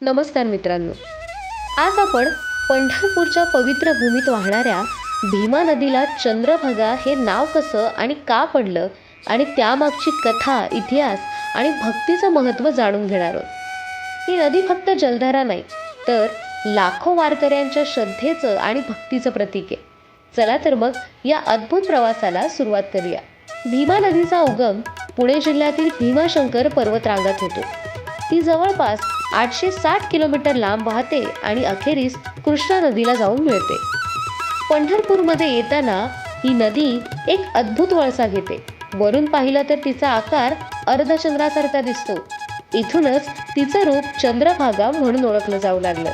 नमस्कार मित्रांनो. आज आपण पंढरपूरच्या पवित्र भूमीत वाहणाऱ्या भीमा नदीला चंद्रभागा हे नाव कसं आणि का पडलं आणि त्यामागची कथा इतिहास आणि भक्तीचं महत्त्व जाणून घेणार आहोत. ही नदी फक्त जलधारा नाही तर लाखो वारकऱ्यांच्या श्रद्धेचं आणि भक्तीचं प्रतीक आहे. चला तर मग या अद्भुत प्रवासाला सुरुवात करूया. भीमा नदीचा उगम पुणे जिल्ह्यातील भीमाशंकर पर्वतरांगात होतो. ती जवळपास आठशे साठ किलोमीटर लांब वाहते आणि अखेरीस कृष्णा नदीला जाऊन मिळते. पंढरपूरमध्ये येताना ही नदी एक अद्भुत वळसा घेते. वरून पाहिलं तर तिचा आकार अर्धचंद्रासारखा दिसतो. इथूनच तिचं रूप चंद्रभागा म्हणून ओळखलं जाऊ लागलं.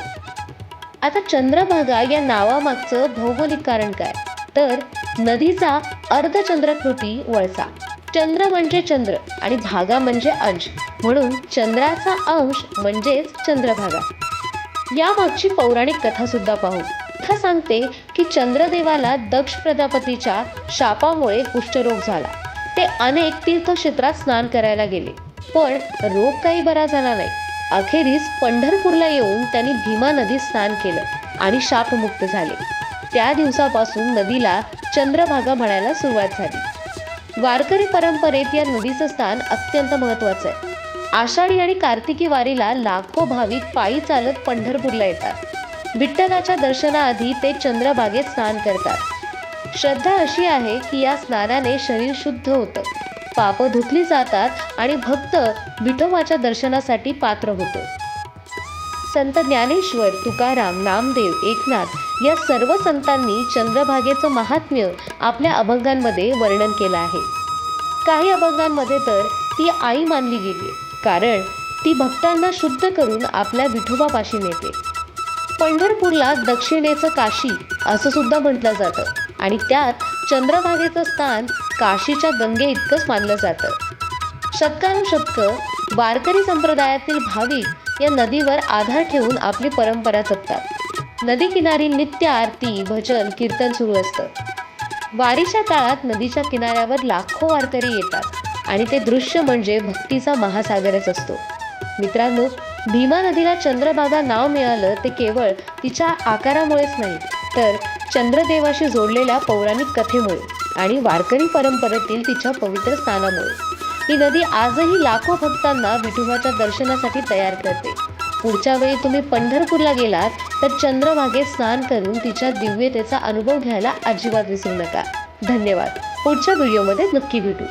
आता चंद्रभागा या नावामागचं भौगोलिक कारण काय? तर नदीचा अर्धचंद्रकृती वळसा. चंद्र म्हणजे चंद्र आणि भागा म्हणजे अंश. म्हणून चंद्राचा अंश म्हणजेच चंद्रभागा. यामागची पौराणिक कथा सुद्धा पाहू. कथा सांगते की चंद्रदेवाला दक्ष प्रजापतीच्या शापामुळे कुष्ठरोग झाला. ते अनेक तीर्थक्षेत्रात स्नान करायला गेले. पण रोग काही बरा झाला नाही. अखेरीस पंढरपूरला येऊन त्यांनी भीमा नदीत स्नान केलं आणि शापमुक्त झाले. त्या दिवसापासून नदीला चंद्रभागा म्हणायला सुरुवात झाली. वारकरी परंपरेत या नदीचं स्थान अत्यंत महत्वाचं आहे. आषाढी आणि कार्तिकी वारीला लाखो भाविक पायी चालत पंढरपूरला येतात. विठ्ठलाच्या दर्शनाआधी ते चंद्रभागेत स्नान करतात. श्रद्धा अशी आहे की या स्नानाने शरीर शुद्ध होतं. पाप धुतली जातात आणि भक्त विठोबाच्या दर्शनासाठी पात्र होतो. संत ज्ञानेश्वर तुकाराम नामदेव एकनाथ या सर्व संतांनी चंद्रभागेचं महात्म्य आपल्या अभंगांमध्ये वर्णन केलं आहे. काही अभंगांमध्ये तर ती आई मानली गेली कारण ती भक्तांना शुद्ध करून आपल्या विठोबापाशी नेते. पंढरपूरला दक्षिणेचं काशी असं सुद्धा म्हटलं जातं आणि त्यात चंद्रभागेचं स्थान काशीच्या गंगे इतकंच मानलं जातं. शतकानुशतकं वारकरी संप्रदायातील भाविक या नदीवर आधार ठेवून आपली परंपरा जपतात. नदी किनारी नित्य आरती भजन कीर्तन सुरू असतं. वारीच्या काळात नदीच्या किनाऱ्यावर लाखो वारकरी येतात आणि ते दृश्य म्हणजे भक्तीचा महासागरच असतो. मित्रांनो भीमा नदीला चंद्रभागा नाव मिळालं ते केवळ तिच्या आकारामुळेच नाही तर चंद्रदेवाशी जोडलेल्या पौराणिक कथेमुळे आणि वारकरी परंपरेतील तिच्या पवित्र स्थानामुळे ही नदी आजही लाखो भक्तांना विठोबाच्या दर्शनासाठी तयार करते. पुढच्या वेळी तुम्ही पंढरपूरला गेलात तर चंद्रभागेत स्नान करून तिच्या दिव्यतेचा अनुभव घ्यायला अजिबात विसरू नका. धन्यवाद. पुढच्या व्हिडिओमध्ये नक्की भेटू.